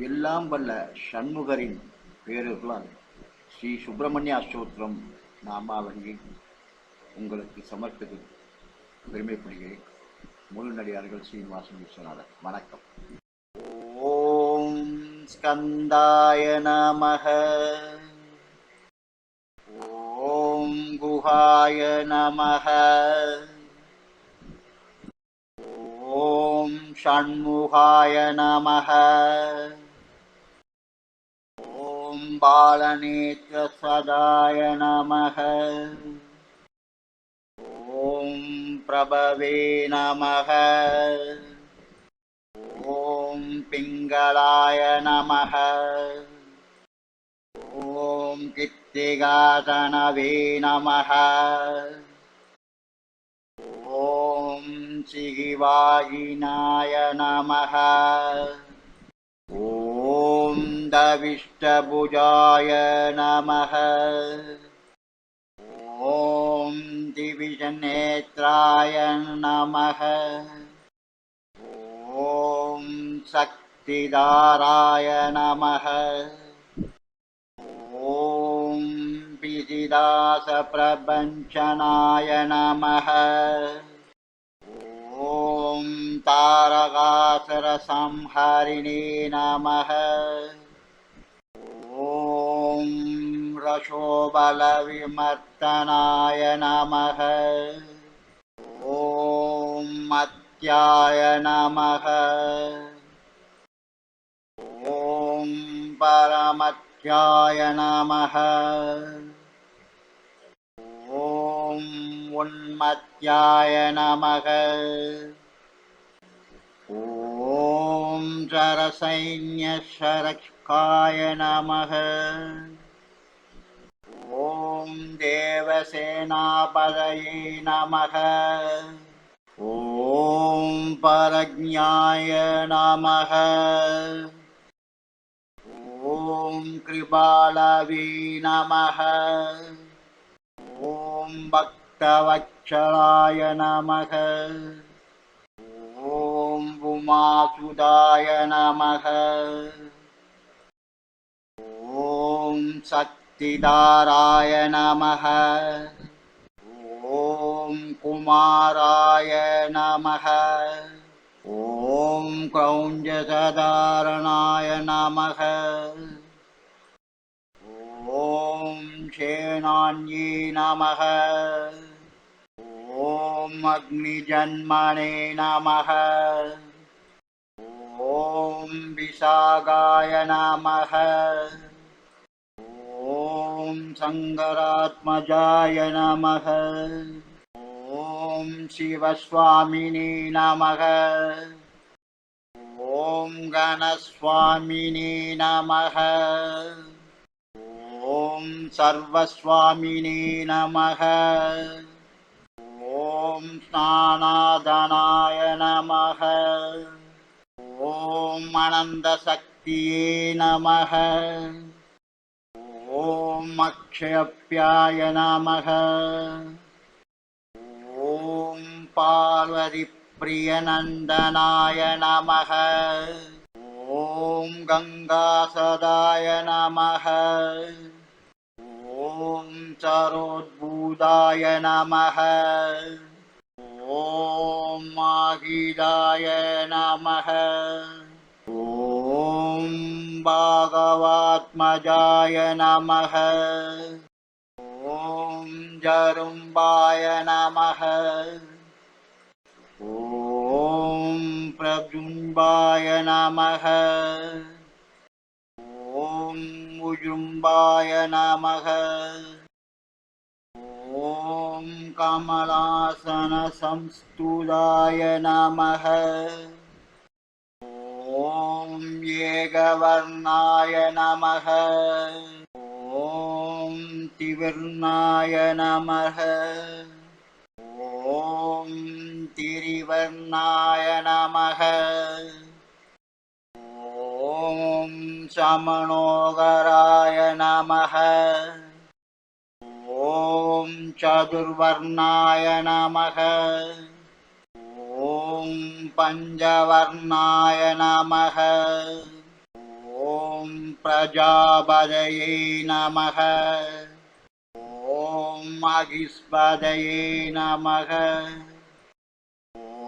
எல்லாம் வல்ல சண்முகரின் பேருகளால் ஸ்ரீ சுப்பிரமணிய அஷ்டோத்திரம் நாமாவளியை உங்களுக்கு சமர்ப்பித்து பெருமைப்படுகிறேன். முழுநடிகார்கள் ஸ்ரீனிவாசன் விஸ்வநாதன் வணக்கம். ஓம் ஸ்கந்தாய நமக. ஓம் குஹாய நமக. ஓம் ஷண்முகாய पालनेत्रसदाय नमः ॐ प्रभवे नमः। ॐ पिङ्गलाय नमः। ॐ कित्तिगातनवे नमः। ॐ शिगिवायिनाय नमः। दविष्टभुजाय नमः। ॐ दिविजनेत्राय नमः। ॐ शक्तिदाराय नमः। ॐ बिधिदासप्रवञ्चनाय नमः। ॐ तारवासरसंहारिणे नमः। रशोबलविमर्तनाय नमः। ॐ मत्याय नमः। ॐ परमत्याय नमः। ॐ उन्मत्याय नमः। ॐ शरसैन्यशरक्षकाय नमः ॐ देवसेनापदये नमः। ॐ परज्ञाय नमः। ॐ कृपालवे नमः। ॐ भक्तवत्सलाय नमः। ॐ उमासुदाय नमः। ॐ शक्तिदाराय नमः ॐ कुमाराय नमः ॐ क्रौञ्जसधारणाय नमः ॐ शेनान्ये नमः। ॐ अग्निजन्मने नमः। ॐ विशागाय नमः ॐ सङ्गरात्मजाय नमः। ॐ शिवस्वामिने नमः। ॐ गणस्वामिने नमः। ॐ सर्वस्वामिने नमः। ॐ स्नानादनाय नमः। ॐ अनन्दशक्तिये नमः ॐ अक्षयप्याय नमः ॐ पार्वतीप्रियनन्दनाय नमः ॐ गङ्गासदाय नमः ॐ चरोद्भूताय नमः ॐ माहिदाय नमः भागवात्मजाय नमः। ॐ जरुम्बाय नमः। ॐ प्रजुम्बाय नमः। ॐ उजुम्बाय नमः। ॐ कमलासनसंस्तुताय नमः ॐ एकवर्णाय नमः। ॐ तिवर्णाय नमः। ॐ तिरिवर्णाय नमः। ॐ शमणोगराय नमः। ॐ चतुर्वर्णाय नमः ॐ पञ्चवर्णाय नमः। प्रजापदये नमः। ॐ अगिस्पदये नमः।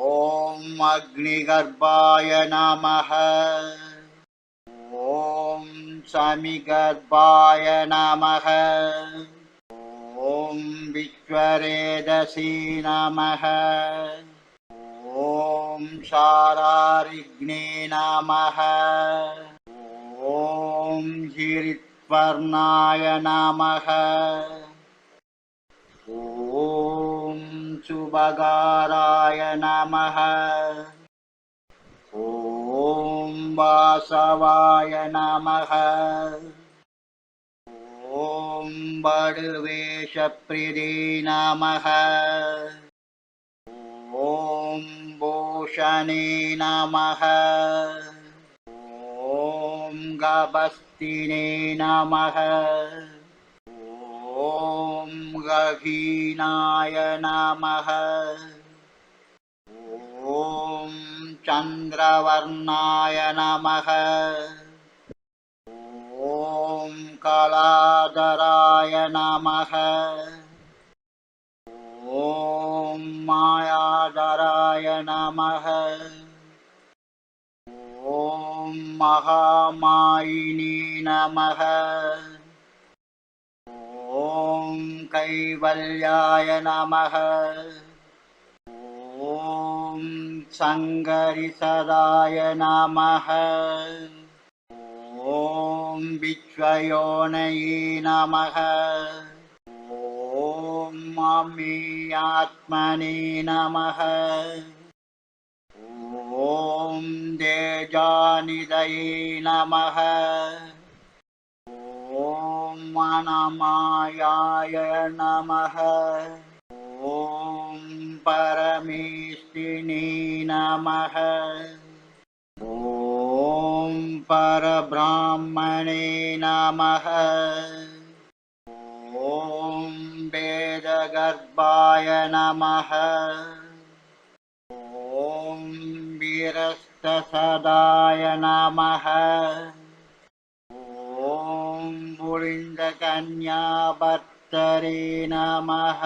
ॐ अग्निगर्भाय नमः। ॐ समिगर्भाय नमः। ॐ विश्वरेदसी नमः ॐ शारारिग्ने नमः। ॐ हिरित्वर्णाय नमः। ॐ सुभगाराय नमः। ॐ वासवाय नमः। ॐ बडवेशप्रिदे नमः भूषणे नमः। ॐ गभस्तिने नमः। ॐ गहीनाय नमः। ॐ चन्द्रवर्णाय नमः। ॐ कलाधराय नमः ॐ मायाधराय नमः। ॐ महामायिनी नमः। ॐ कैवल्याय नमः। ॐ सङ्गरिसदाय नमः। ॐ विश्वयोनये नमः ॐ मम्मीयात्मने नमः। ॐ तेजानिदये नमः। ॐ मनमायाय नमः। ॐ परमेष्टिने नमः। ॐ परब्राह्मणे नमः वेदगर्भाय नमः। ॐ वीरस्तसदाय नमः। ॐ पुलिन्दकन्याभर्तरे नमः।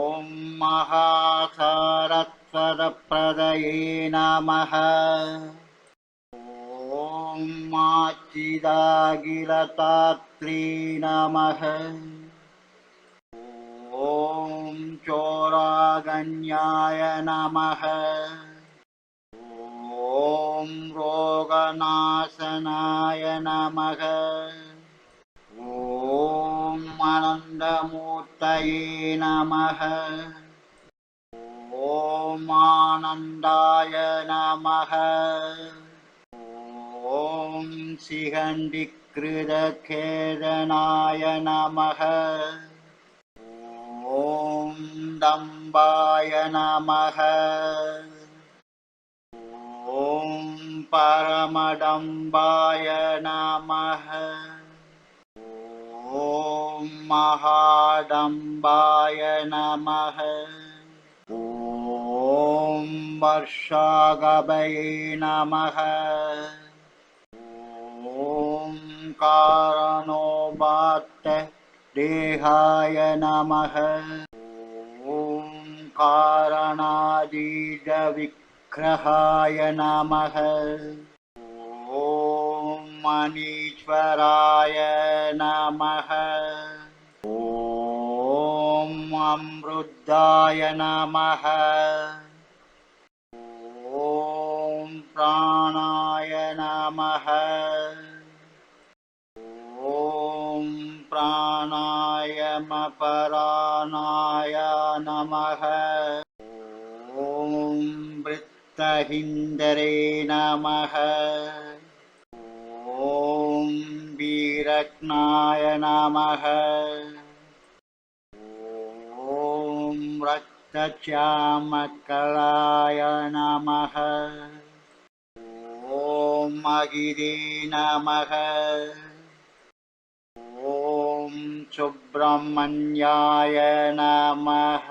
ॐ महासारस्वरप्रदये नमः। ॐ माचिदागिलतात्री नमः ॐ चोरागण्याय नमः। ॐ रोगनाशनाय नमः। ॐ आनन्दमूर्तये नमः। ॐ आनन्दाय नमः। ॐ शिखण्डिकृतखेदनाय नमः ॐ दम्बाय नमः। ॐ परमडम्बाय नमः। ॐ महाडम्बाय नमः। ॐ वर्षागभये नमः। ॐ कारणोपात्त देहाय नमः ॐ कारणादीजविग्रहाय नमः। ॐ मनीश्वराय नमः। ॐ अमृद्धाय नमः वृत्तहिन्दरे नमः। ॐ वीरक्नाय नमः। ॐ रक्तश्यामकलाय नमः। ॐ महिरे नमः। ॐ सुब्रह्मण्याय नमः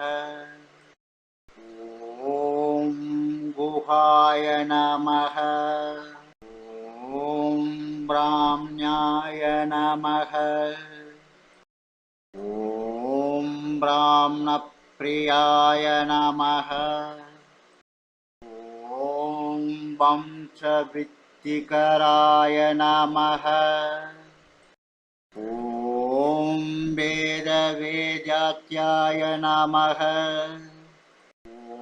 ॐ गुहाय नमः। ॐ नमः। ॐ ब्राह्मणप्रियाय नमः। ॐ वंशवृत्तिकराय नमः। ॐ वेदवेदात्याय नमः।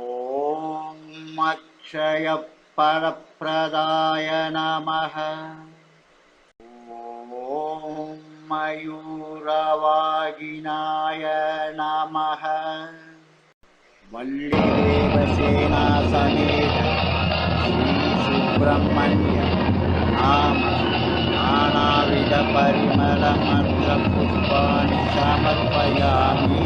ॐ अक्षयपरप्रदाय नमः ॐ मयूरवागिनाय नमः। वल्लीदेवसेना समेत श्रीसुब्रह्मण्य नाम नानाविधपरिमलमन्त्रपुष्पाणि समर्पयामि